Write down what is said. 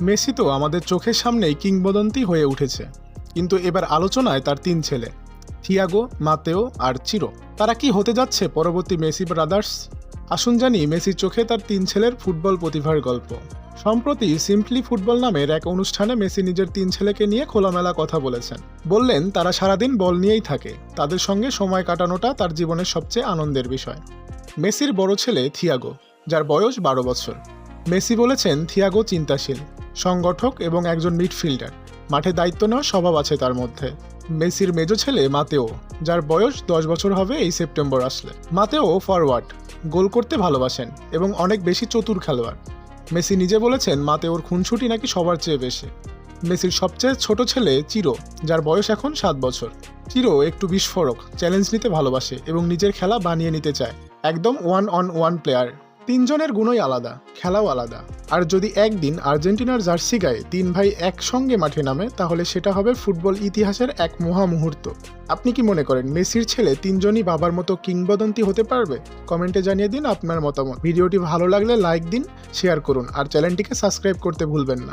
Messi তো আমাদের চোখের সামনেই কিংবদন্তি হয়ে উঠেছে। কিন্তু এবার আলোচনায় তার তিন ছেলে, থিয়াগো, মাতেও আর চিরো। তারা কি হতে যাচ্ছে পরবর্তী মেসি ব্রাদার্স? আসুন জানি মেসির চোখে তার তিন ছেলের ফুটবল প্রতিভার গল্প। সম্প্রতি সিম্পলি ফুটবল নামের এক অনুষ্ঠানে মেসি নিজের তিন ছেলেকে নিয়ে খোলামেলা কথা বলেছেন। বললেন, তারা সারাদিন বল নিয়েই থাকে। তাদের সঙ্গে সময় কাটানোটা তার জীবনের সবচেয়ে আনন্দের বিষয়। মেসির বড় ছেলে থিয়াগো, যার বয়স বারো বছর। মেসি বলেছেন, থিয়াগো চিন্তাশীল। সংগঠক এবং একজন মিডফিল্ডার। মাঠে দায়িত্ব নেওয়ার স্বভাব আছে তার মধ্যে। মেসির মেজো ছেলে মাতেও, যার বয়স দশ বছর হবে এই সেপ্টেম্বর আসলে। মাতেও ফরওয়ার্ড গোল করতে ভালোবাসেন এবং অনেক বেশি চতুর খেলোয়াড়। মেসি নিজে বলেছেন, মাতেওর খুনছুটি নাকি সবার চেয়ে বেশি? মেসির সবচেয়ে ছোট ছেলে চিরো, যার বয়স এখন সাত বছর। চিরো একটু বিস্ফোরক, চ্যালেঞ্জ নিতে ভালোবাসে এবং নিজের খেলা বানিয়ে নিতে চায়। একদম ওয়ান অন ওয়ান প্লেয়ার তিনজনের গুণই আলাদা, খেলাও আলাদা। আর যদি একদিন আর্জেন্টিনার জার্সি গায়ে তিন ভাই একসঙ্গে মাঠে নামে, তাহলে সেটা হবে ফুটবল ইতিহাসের এক মহা মুহূর্ত আপনি কি মনে করেন, মেসির ছেলে তিনজনই বাবার মতো কিংবদন্তি হতে পারবে? কমেন্টে জানিয়ে দিন আপনার মতামত। ভিডিওটি ভালো লাগলে লাইক দিন, শেয়ার করুন, আর চ্যানেলটিকে সাবস্ক্রাইব করতে ভুলবেন না।